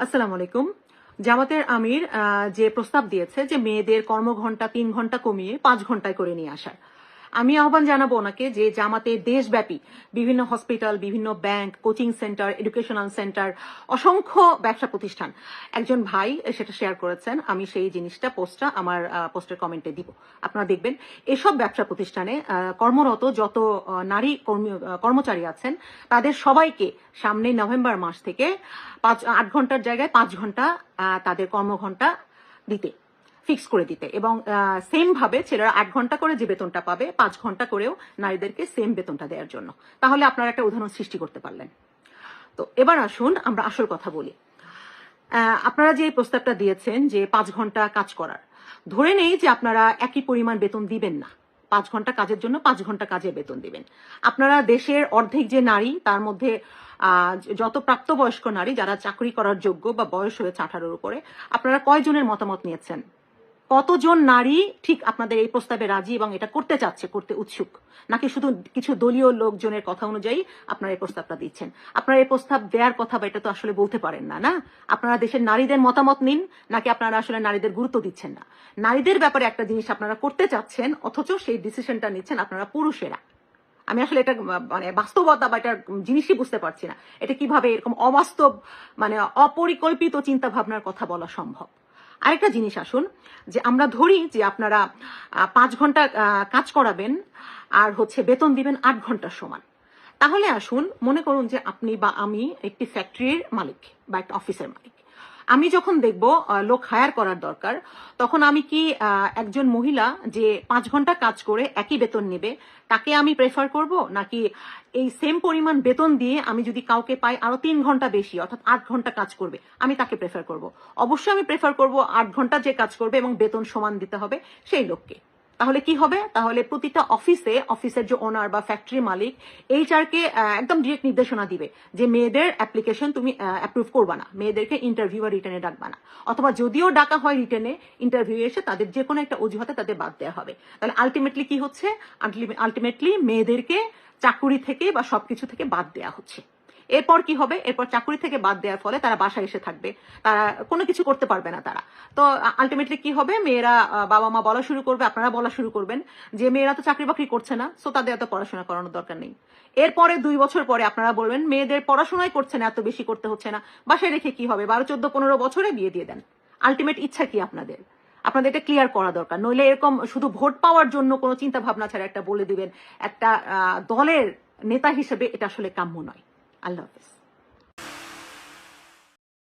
আসসালামু আলাইকুম। জামাতের আমির যে প্রস্তাব দিয়েছে যে মেয়েদের কর্মঘণ্টা তিন ঘণ্টা কমিয়ে পাঁচ ঘন্টায় করে নিয়ে আসার। আমি আহ্বান জানাব ওনাকে যে জামাতে দেশব্যাপী বিভিন্ন হসপিটাল, বিভিন্ন bank, coaching centre, educational centre, অসংখ্য ব্যবসা প্রতিষ্ঠান। একজন ভাই সেটা শেয়ার করেছেন, আমি সেই জিনিসটা পোস্টটা আমার পোস্টের কমেন্টে দিব। আপনারা দেখবেন এসব ব্যবসা প্রতিষ্ঠানে কর্মরত যত নারী কর্মী- কর্মচারী আছেন, তাদের সবাইকে সামনে নভেম্বর মাস থেকে পাঁচ, আট ঘণ্টার জায়গায় পাঁচ ঘণ্টা তাদের কর্মঘন্টা দিতে। ফিক্স করে দিতে। এবং সেম ভাবে ছেলেরা আট ঘণ্টা করে যে বেতনটা পাবে, পাঁচ ঘণ্টা করেও নারীদেরকে সেম বেতনটা দেওয়ার জন্য। তাহলে আপনারা একটা উদাহরণ সৃষ্টি করতে পারলেন। তো এবার আসুন আমরা আসল কথা বলি। আপনারা যে এই প্রস্তাবটা দিয়েছেন যে পাঁচ ঘণ্টা কাজ করার, ধরে নেই যে আপনারা একই পরিমাণ বেতন দিবেন না। পাঁচ ঘণ্টা কাজের জন্য পাঁচ ঘণ্টা কাজে বেতন দিবেন। আপনারা দেশের অর্ধেক যে নারী, তার মধ্যে যত প্রাপ্তবয়স্ক নারী যারা চাকরি করার যোগ্য বা বয়স হয়েছে আঠারোর উপরে, আপনারা কয়জনের মতামত নিয়েছেন? কতজন নারী ঠিক আপনাদের এই প্রস্তাবে রাজি এবং এটা করতে চাচ্ছে, করতে উৎসুক? নাকি শুধু কিছু দলীয় লোকজনের কথা অনুযায়ী আপনারা এই প্রস্তাবটা দিচ্ছেন? আপনারা এই প্রস্তাব দেওয়ার কথা, বা এটা তো আসলে বলতে পারেন না না? আপনারা দেশের নারীদের মতামত নিন, নাকি আপনারা আসলে নারীদের গুরুত্ব দিচ্ছেন না? নারীদের ব্যাপারে একটা জিনিস আপনারা করতে চাচ্ছেন, অথচ সেই ডিসিশনটা নিচ্ছেন আপনারা পুরুষেরা। আমি আসলে এটা মানে বাস্তবতা বা এটা জিনিসই বুঝতে পারছি না। এটা কীভাবে এরকম অবাস্তব মানে অপরিকল্পিত চিন্তা ভাবনার কথা বলা সম্ভব? আরেকটা জিনিস আসুন, যে আমরা ধরি যে আপনারা পাঁচ ঘণ্টা কাজ করাবেন আর হচ্ছে বেতন দিবেন আট ঘণ্টার সমান। তাহলে আসুন মনে করুন যে আপনি বা আমি একটি ফ্যাক্টরির মালিক বা একটা অফিসের মালিক। আমি যখন দেখব লোক হায়ার করার দরকার, তখন আমি কি একজন মহিলা যে পাঁচ ঘণ্টা কাজ করে একই বেতন নেবে, তাকে আমি প্রেফার করব? নাকি এই সেম পরিমাণ বেতন দিয়ে আমি যদি কাউকে পাই আরও তিন ঘণ্টা বেশি, অর্থাৎ আট ঘণ্টা কাজ করবে, আমি তাকে প্রেফার করব। অবশ্যই আমি প্রেফার করব আট ঘণ্টা যে কাজ করবে এবং বেতন সমান দিতে হবে সেই লোককে। তাহলে কি হবে? তাহলে প্রতিটা অফিসে, অফিসের যে ওনার বা ফ্যাক্টরি মালিক এইচআর কে একদম ডিরেক্ট নির্দেশনা দিবে যে মেয়েদের অ্যাপ্লিকেশন তুমি অ্যাপ্রুভ করবা না। মেয়েদেরকে ইন্টারভিউ বা রিটার্নে ডাকবা না। অথবা যদিও ডাকা হয় রিটার্নে ইন্টারভিউ এসে তাদের যে কোনো একটা অজুহাতে তাদের বাদ দেওয়া হবে। তাহলে আলটিমেটলি কি হচ্ছে? আলটিমেটলি মেয়েদেরকে চাকুরি থেকে বা সবকিছু থেকে বাদ দেওয়া হচ্ছে। এরপর কি হবে? এরপর চাকরি থেকে বাদ দেওয়ার ফলে তারা বাসায় এসে থাকবে। তারা কোনো কিছু করতে পারবে না তারা। তো আলটিমেটলি কি হবে? মেয়েরা বাবা মা বলা শুরু করবে, আপনারা বলা শুরু করবেন যে মেয়েরা তো চাকরি বাকরি করছে না সো তাদের এত পড়াশোনা করানোর দরকার নেই। এরপরে দুই বছর পরে আপনারা বলবেন, মেয়েদের পড়াশোনাই করছে না, এত বেশি করতে হচ্ছে না। বাসায় রেখে কি হবে? বারো, চোদ্দ, পনেরো বছরে বিয়ে দিয়ে দেন। আলটিমেট ইচ্ছা কি আপনাদের? আপনাদের এটা ক্লিয়ার করা দরকার। নইলে এরকম শুধু ভোট পাওয়ার জন্য কোনো চিন্তা ভাবনা ছাড়া একটা বলে দিবেন। একটা দলের নেতা হিসেবে এটা আসলে কাম্য নয়। I love this.